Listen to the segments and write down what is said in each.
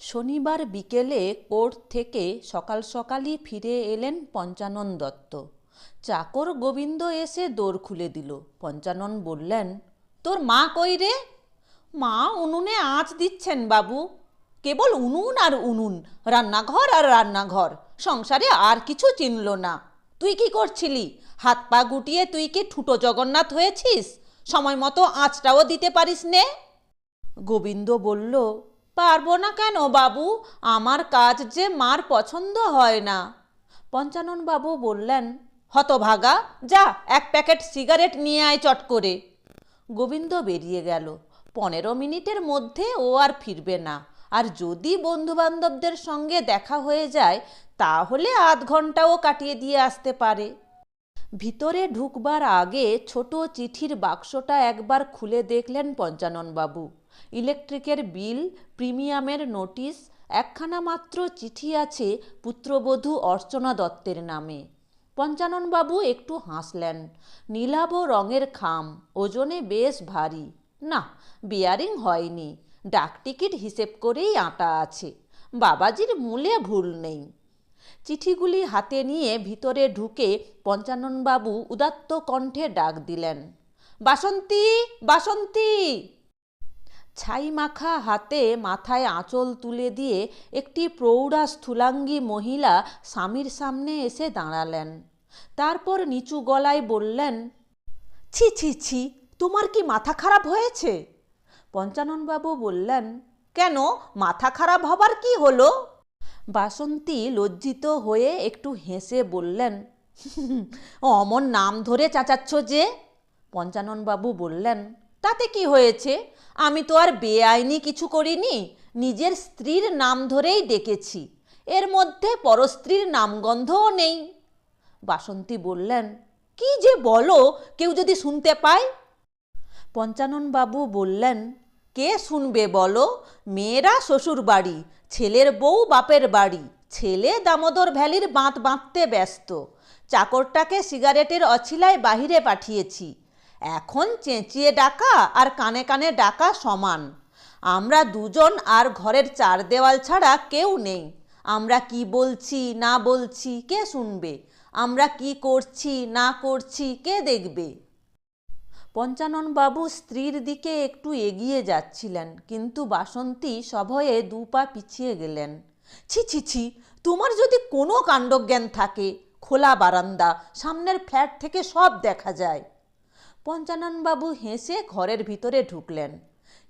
শনিবার বিকেলে কোর্ট থেকে সকাল সকালই ফিরে এলেন পঞ্চানন দত্ত। চাকর গোবিন্দ এসে দোর খুলে দিল। পঞ্চানন বললেন, তোর মা কই রে? মা উনুনে আঁচ দিচ্ছেন বাবু। কেবল উনুন আর উনুন, রান্নাঘর আর রান্নাঘর। সংসারে আর কিছু চিনল না। তুই কি করছিলি? হাত পা গুটিয়ে তুই কি ঠুটো জগন্নাথ হয়েছিস? সময় মতো আঁচটাও দিতে পারিস নে? গোবিন্দ বলল পারব না কেন বাবু? আমার কাজ যে মার পছন্দ হয় না। পঞ্চানন বাবু বললেন, হতভাগা, যা, এক প্যাকেট সিগারেট নিয়ে আয় চট করে। গোবিন্দ বেরিয়ে গেল। পনেরো মিনিটের মধ্যে ও আর ফিরবে না। আর যদি বন্ধুবান্ধবদের সঙ্গে দেখা হয়ে যায়, তাহলে আধ ঘন্টাও কাটিয়ে দিয়ে আসতে পারে। ভিতরে ঢুকবার আগে ছোট চিঠির বাক্সটা একবার খুলে দেখলেন পঞ্চাননবাবু ইলেকট্রিকের বিল, প্রিমিয়ামের নোটিশ, একখানা মাত্র চিঠি আছে পুত্রবধূ অর্চনা দত্তের নামে। পঞ্চাননবাবু একটু হাসলেন। নীলাভ রঙের খাম, ওজনে বেশ ভারী। না, বিয়ারিং হয়নি। ডাকটিকিট হিসেব করেই আটা আছে। বাবাজির মূলে ভুল নেই। চিঠিগুলি হাতে নিয়ে ভিতরে ঢুকে পঞ্চাননবাবু উদাত্ত কণ্ঠে ডাক দিলেন, বাসন্তী বাসন্তী! ছাই মাখা হাতে মাথায় আঁচল তুলে দিয়ে একটি প্রৌঢ়া স্থূলাঙ্গী মহিলা স্বামীর সামনে এসে দাঁড়ালেন। তারপর নিচু গলায় বললেন, ছি ছি ছি, তোমার কি মাথা খারাপ হয়েছে? পঞ্চাননবাবু বললেন, কেন? মাথা খারাপ হবার কি হলো? বাসন্তী লজ্জিত হয়ে একটু হেসে বললেন অমন নাম ধরে চাচাচ্ছ যে? পঞ্চাননবাবু বললেন তাতে কি হয়েছে? আমি তো আর বেআইনি কিছু করিনি, নিজের স্ত্রীর নাম ধরেই ডেকেছি। এর মধ্যে পরস্ত্রীর নামগন্ধও নেই। বাসন্তী বললেন, কি যে বলো, কেউ যদি শুনতে পায়? পঞ্চাননবাবু বললেন, কে শুনবে বলো? মেয়েরা শ্বশুর বাড়ি, ছেলের বউ বাপের বাড়ি, ছেলে দামোদর ভ্যালির বাঁধ বাঁধতে ব্যস্ত। চাকরটাকে সিগারেটের অছিলায় বাহিরে পাঠিয়েছি। এখন চেঁচিয়ে ডাকা আর কানে কানে ডাকা সমান। আমরা দুজন আর ঘরের চার দেওয়াল ছাড়া কেউ নেই। আমরা কি বলছি, না বলছি, কে শুনবে? আমরা কি করছি, না করছি, কে দেখবে? পঞ্চাননবাবু স্ত্রীর দিকে একটু এগিয়ে যাচ্ছিলেন, কিন্তু বাসন্তী সভয়ে দু পা পিছিয়ে গেলেন। ছি ছি ছি, তোমার যদি কোনো কাণ্ডজ্ঞান থাকে, খোলা বারান্দা, সামনের ফ্ল্যাট থেকে সব দেখা যায়। পঞ্চাননবাবু হেসে ঘরের ভিতরে ঢুকলেন।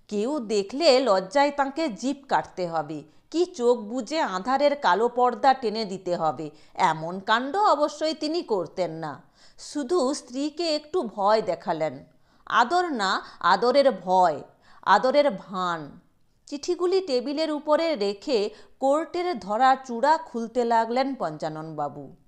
কেউ দেখলে লজ্জায় তাঁকে জিপ কাটতে হবে। কি চোখ বুজে আধারের কালো পর্দা টেনে দিতে হবে? এমন কাণ্ড অবশ্যই তিনি করতেন না। শুধু স্ত্রীকে একটু ভয় দেখালেন। আদর না, আদরের ভয়, আদরের ভান। চিঠিগুলি টেবিলের উপরে রেখে কোর্টের ধরা চূড়া খুলতে লাগলেন পঞ্চাননবাবু।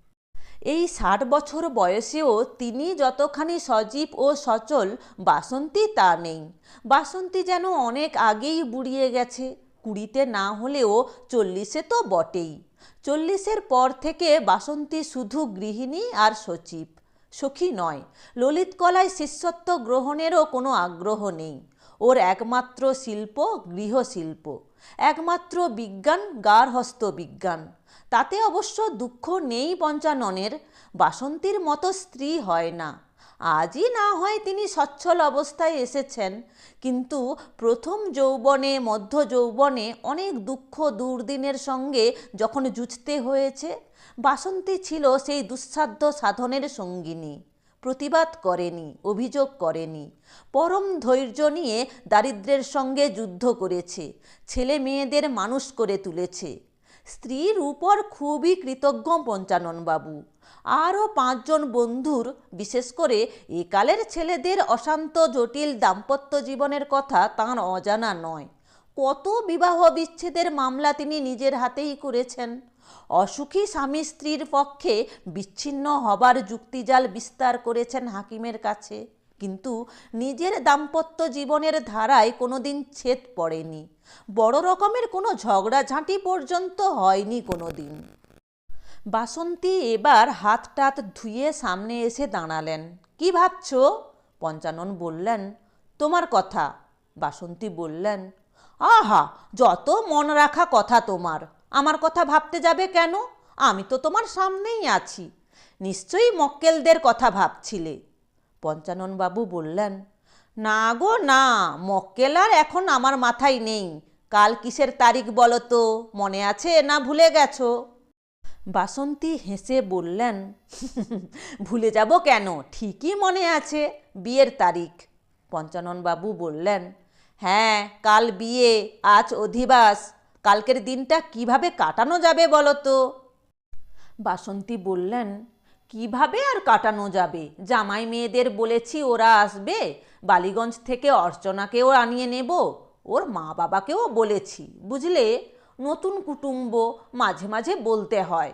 এই ষাট বছর বয়সেও তিনি যতখানি সজীব ও সচল, বাসন্তী তা নেই। বাসন্তী যেন অনেক আগেই বুড়িয়ে গেছে। কুড়িতে না হলেও চল্লিশে তো বটেই। চল্লিশের পর থেকে বাসন্তী শুধু গৃহিণী আর সচিব, সখী নয়। ললিতকলায় শিষ্যত্ব গ্রহণেরও কোনো আগ্রহ নেই। ওর একমাত্র শিল্প গৃহশিল্প। একমাত্র বিজ্ঞান, গার্হস্থ বিজ্ঞান। তাতে অবশ্য দুঃখ নেই পঞ্চাননের, বাসন্তীর মতো স্ত্রী হয় না। আজই না হয় তিনি সচ্ছল অবস্থায় এসেছেন, কিন্তু প্রথম যৌবনে, মধ্য যৌবনে অনেক দুঃখ দুর্দিনের সঙ্গে যখন যুঝতে হয়েছে, বাসন্তী ছিল সেই দুঃসাধ্য সাধনের সঙ্গিনী। প্রতিবাদ করেনি, অভিযোগ করেনি। পরম ধৈর্য নিয়ে দারিদ্রের সঙ্গে যুদ্ধ করেছে, ছেলে মেয়েদের মানুষ করে তুলেছে। স্ত্রীর উপর খুবই কৃতজ্ঞ পঞ্চাননবাবু। আরও পাঁচজন বন্ধুর, বিশেষ করে একালের ছেলেদের অশান্ত জটিল দাম্পত্য জীবনের কথা তাঁর অজানা নয়। কত বিবাহ বিচ্ছেদের মামলা তিনি নিজের হাতেই করেছেন? অসুখী স্বামী স্ত্রীর পক্ষে বিচ্ছিন্ন হবার যুক্তিজাল বিস্তার করেছেন হাকিমের কাছে। কিন্তু নিজের দাম্পত্য জীবনের ধারায় কোনোদিন ছেদ পড়েনি। বড় রকমের কোনো ঝগড়াঝাঁটি পর্যন্ত হয়নি কোনো দিন বাসন্তী এবার হাত টাত ধুয়ে সামনে এসে দাঁড়ালেন। কি ভাবছ? পঞ্চানন বললেন, তোমার কথা। বাসন্তী বললেন, আহা, যত মন রাখা কথা তোমার। আমার কথা ভাবতে যাবে কেন? আমি তো তোমার সামনেই আছি। নিশ্চয়ই মক্কেলদের কথা ভাবছিলে। পঞ্চানন বাবু বললেন, না গো, না, মক্কেল আর এখন আমার মাথায় নেই। কাল কিসের তারিখ বলো তো? মনে আছে না ভুলে গেছো? বাসন্তী হেসে বললেন, ভুলে যাব কেন? ঠিকই মনে আছে, বিয়ের তারিখ। পঞ্চানন বাবু বললেন হ্যাঁ কাল বিয়ে, আজ অধিবাস। কালকের দিনটা কীভাবে কাটানো যাবে বলো তো? বাসন্তী বললেন, কীভাবে আর কাটানো যাবে? জামাই মেয়েদের বলেছি ওরা আসবে। বালিগঞ্জ থেকে অর্চনাকেও আনিয়ে নেব। ওর মা বাবাকেও বলেছি, বুঝলে? নতুন কুটুম্ব, মাঝে মাঝে বলতে হয়।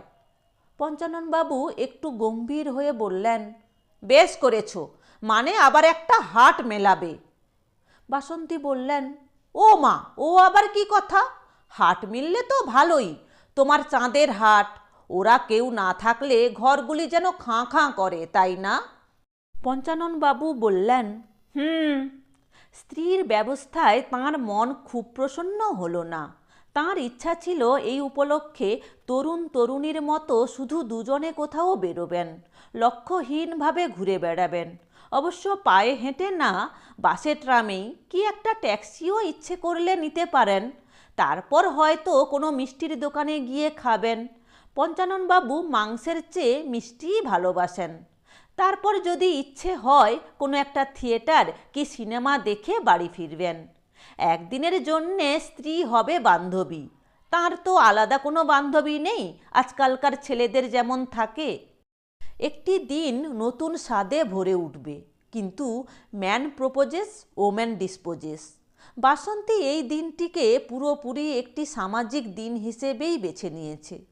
পঞ্চাননবাবু একটু গম্ভীর হয়ে বললেন, বেশ করেছ মানে আবার একটা হাট মেলাবে। বাসন্তী বললেন, ও মা, ও আবার কি কথা? হাট মিললে তো ভালোই। তোমার চাঁদের হাট, ওরা কেউ না থাকলে ঘরগুলি যেন খাঁ খাঁ করে, তাই না? পঞ্চানন বাবু বললেন, হুম, স্ত্রীর ব্যবস্থায় তাঁর মন খুব প্রসন্ন হলো না। তাঁর ইচ্ছা ছিল এই উপলক্ষে তরুণ তরুণীর মতো শুধু দুজনে কোথাও বেরোবেন, লক্ষ্যহীনভাবে ঘুরে বেড়াবেন। অবশ্য পায়ে হেঁটে না, বাসে ট্রামেই কি একটা ট্যাক্সিও ইচ্ছে করলে নিতে পারেন। তারপর হয়তো কোনো মিষ্টির দোকানে গিয়ে খাবেন। পঞ্চাননবাবু মাংসের চেয়ে মিষ্টিই ভালোবাসেন। তারপর যদি ইচ্ছে হয় কোনো একটা থিয়েটার কি সিনেমা দেখে বাড়ি ফিরবেন। একদিনের জন্যে স্ত্রী হবে বান্ধবী। তার তো আলাদা কোনো বান্ধবী নেই, আজকালকার ছেলেদের যেমন থাকে। একটি দিন নতুন স্বাদে ভরে উঠবে। কিন্তু man proposes, woman disposes. Basanti এই দিনটিকে পুরোপুরি একটি সামাজিক দিন হিসেবেই বেছে নিয়েছে।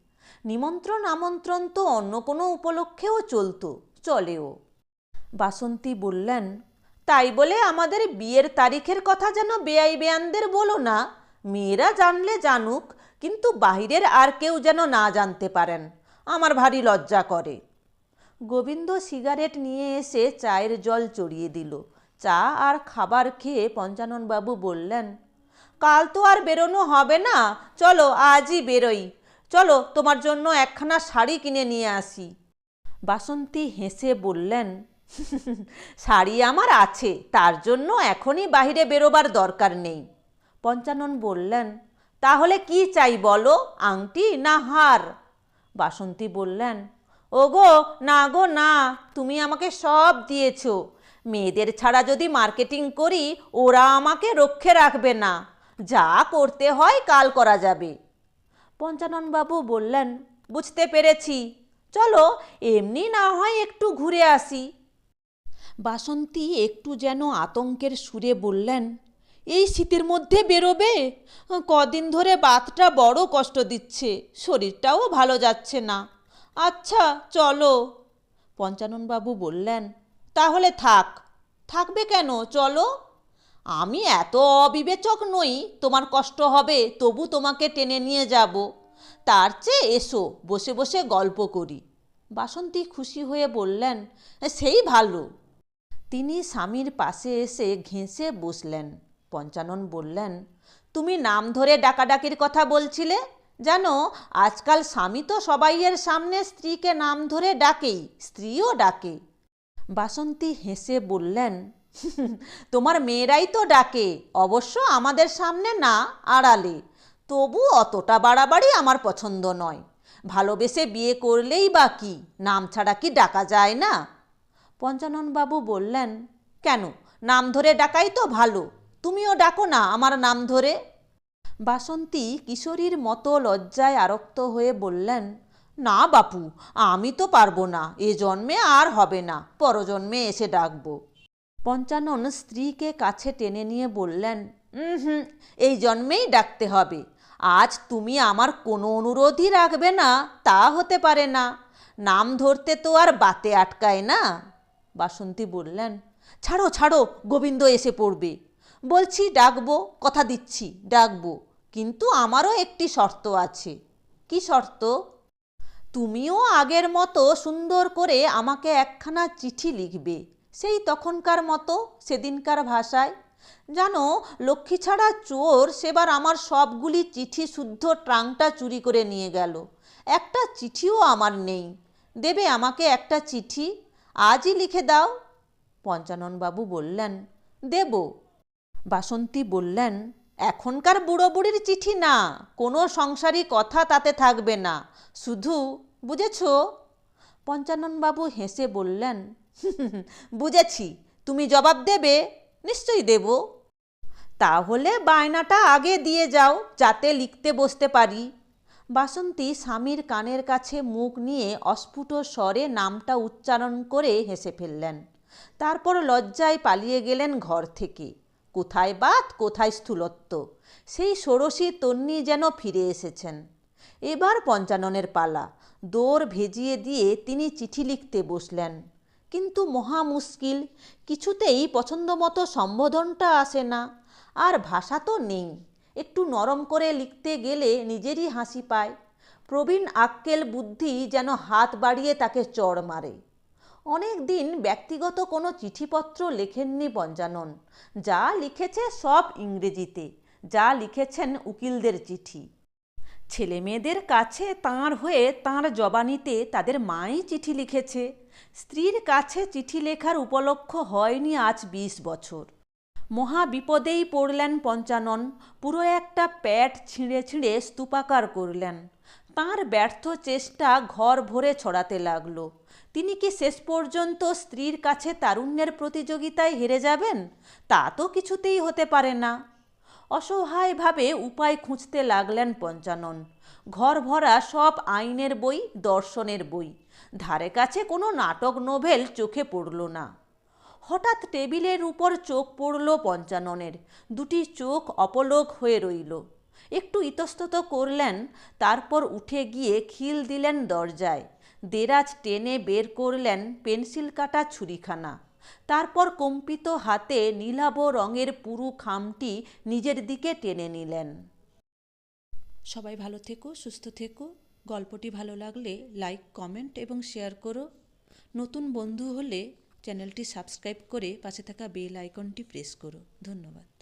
নিমন্ত্রণ, আমন্ত্রণ তো অন্য কোনো উপলক্ষেও চলতো, চলেও। বাসন্তী বললেন, তাই বলে আমাদের বিয়ের তারিখের কথা যেন বেআই বেয়ানদের বলো না। মেয়েরা জানলে জানুক, কিন্তু বাহিরের আর কেউ যেন না জানতে পারেন। আমার ভারী লজ্জা করে। গোবিন্দ সিগারেট নিয়ে এসে চায়ের জল চড়িয়ে দিল। চা আর খাবার খেয়ে পঞ্চাননবাবু বললেন, কাল তো আর বেরোনো হবে না। চলো, আজই বেরোই। চলো, তোমার জন্য একখানা শাড়ি কিনে নিয়ে আসি। বাসন্তী হেসে বললেন, শাড়ি আমার আছে, তার জন্য এখনই বাইরে বেরোবার দরকার নেই। পঞ্চানন বললেন, তাহলে কি চাই বলো, আংটি না হার? বাসন্তী বললেন, ওগো, না গো, না, তুমি আমাকে সব দিয়েছ। মেয়েদের ছাড়া যদি মার্কেটিং করি, ওরা আমাকে রক্ষে রাখবে না। যা করতে হয় কাল করা যাবে। পঞ্চাননবাবু বললেন, বুঝতে পেরেছি। চলো, এমনি না হয় একটু ঘুরে আসি। বাসন্তী একটু যেন আতঙ্কের সুরে বললেন, এই শীতের মধ্যে বেরোবে? কদিন ধরে বাতটা বড় কষ্ট দিচ্ছে, শরীরটাও ভালো যাচ্ছে না। আচ্ছা চলো। পঞ্চাননবাবু বললেন তাহলে থাক। থাকবে কেন? চলো। আমি এত অবিবেচক নই, তোমার কষ্ট হবে, তবু তোমাকে টেনে নিয়ে যাব। তার চেয়ে এসো, বসে বসে গল্প করি। বাসন্তী খুশি হয়ে বললেন, সেই ভালো। তিনি স্বামীর পাশে এসে ঘেঁষে বসলেন। পঞ্চানন বললেন, তুমি নাম ধরে ডাকাডাকির কথা বলছিলে? জানো, আজকাল স্বামী তো সবাইয়ের সামনে স্ত্রীকে নাম ধরে ডাকেই, স্ত্রীও ডাকে। বাসন্তী হেসে বললেন, তোমার মেয়েরাই তো ডাকে, অবশ্য আমাদের সামনে না আড়ালে। তবু অতটা বাড়াবাড়ি আমার পছন্দ নয়। ভালোবেসে বিয়ে করলেই বা কি? নাম ছাড়া কি ডাকা যায় না? পঞ্চাননবাবু বললেন, কেন? নাম ধরে ডাকাই তো ভালো। তুমিও ডাকো না আমার নাম ধরে? বাসন্তী কিশোরীর মতো লজ্জায় আরক্ত হয়ে বললেন না বাপু, আমি তো পারব না, এ জন্মে আর হবে না, পরজন্মে এসে ডাকবো। পঞ্চানন স্ত্রীকে কাছে টেনে নিয়ে বললেন হুম, এই জন্মেই ডাকতে হবে। আজ তুমি আমার কোনো অনুরোধই রাখবে না, তা হতে পারে না। নাম ধরতে তো আর বাতে আটকায় না। বাসন্তী বললেন, ছাড়ো ছাড়ো, গোবিন্দ এসে পড়বে। বলছি ডাকবো, কথা দিচ্ছি, ডাকবো, কিন্তু আমারও একটি শর্ত আছে। কি শর্ত? তুমিও আগের মতো সুন্দর করে আমাকে একখানা চিঠি লিখবে। সেই তখনকার মতো, সেদিনকার ভাষায়। জানো, লক্ষ্মী ছাড়া চোর সেবার আমার সবগুলি চিঠি শুদ্ধ ট্রাংটা চুরি করে নিয়ে গেল। একটা চিঠিও আমার নেই। দেবে আমাকে একটা চিঠি? আজই লিখে দাও। পঞ্চাননবাবু বললেন, দেব। বাসন্তী বললেন, এখনকার বুড়ো বুড়ির চিঠি না। কোনো সংসারী কথা তাতে থাকবে না। শুধু বুঝেছ? পঞ্চাননবাবু হেসে বললেন বুঝেছি। তুমি জবাব দেবে? নিশ্চয়ই দেব। তাহলে বায়নাটা আগে দিয়ে যাও, যাতে লিখতে বসতে পারি। বাসন্তী স্বামীর কানের কাছে মুখ নিয়ে অস্ফুট স্বরে নামটা উচ্চারণ করে হেসে ফেললেন। তারপর লজ্জায় পালিয়ে গেলেন ঘর থেকে। কোথায় বাত, কোথায় স্থূলত্ব? সেই ষোড়শী তন্নি যেন ফিরে এসেছেন। এবার পঞ্চাননের পালা। দৌড় ভেজিয়ে দিয়ে তিনি চিঠি লিখতে বসলেন। কিন্তু মহা মুশকিল, কিছুতেই পছন্দমতো সম্বোধনটা আসে না, আর ভাষা তো নেই। একটু নরম করে লিখতে গেলে নিজেরই হাসি পায়। প্রবীণ আক্কেল বুদ্ধি যেন হাত বাড়িয়ে তাকে চড় মারে। অনেক দিন ব্যক্তিগত কোনো চিঠিপত্র লেখেননি পঞ্চানন যা লিখেছে সব ইংরেজিতে, যা লিখেছেন উকিলদের চিঠি। ছেলে মেয়েদের কাছে তাঁর হয়ে তাঁর জবানিতে তাদের মাই চিঠি লিখেছে। স্ত্রীর কাছে চিঠি লেখার উপলক্ষ হয়নি আজ বিশ বছর। মহা বিপদেই পড়লেন পঞ্চানন, পুরো একটা প্যাট ছিঁড়ে ছিঁড়ে স্তূপাকার করলেন। তাঁর ব্যর্থ চেষ্টা ঘর ভরে ছড়াতে লাগল। তিনি কি শেষ পর্যন্ত স্ত্রীর কাছে তারুণ্যের প্রতিযোগিতায় হেরে যাবেন? তা তো কিছুতেই হতে পারে না। অসহায়ভাবে উপায় খুঁজতে লাগলেন পঞ্চানন। ঘর ভরা সব আইনের বই, দর্শনের বই। ধারে কাছে কোনো নাটক নোভেল চোখে পড়ল না। হঠাৎ টেবিলের উপর চোখ পড়ল পঞ্চাননের। দুটি চোখ অপলোক হয়ে রইল। একটু ইতস্তত করলেন, তারপর উঠে গিয়ে খিল দিলেন দরজায়। দেরাজ টেনে বের করলেন পেন্সিল কাটা ছুরিখানা। তারপর কম্পিত হাতে নীলাভ রঙের পুরু খামটি নিজের দিকে টেনে নিলেন। সবাই ভালো থেকো, সুস্থ থেকো। গল্পটি ভালো লাগলে লাইক, কমেন্ট এবং শেয়ার করো। নতুন বন্ধু হলে চ্যানেলটি সাবস্ক্রাইব করে পাশে থাকা বেল আইকনটি প্রেস করো। ধন্যবাদ।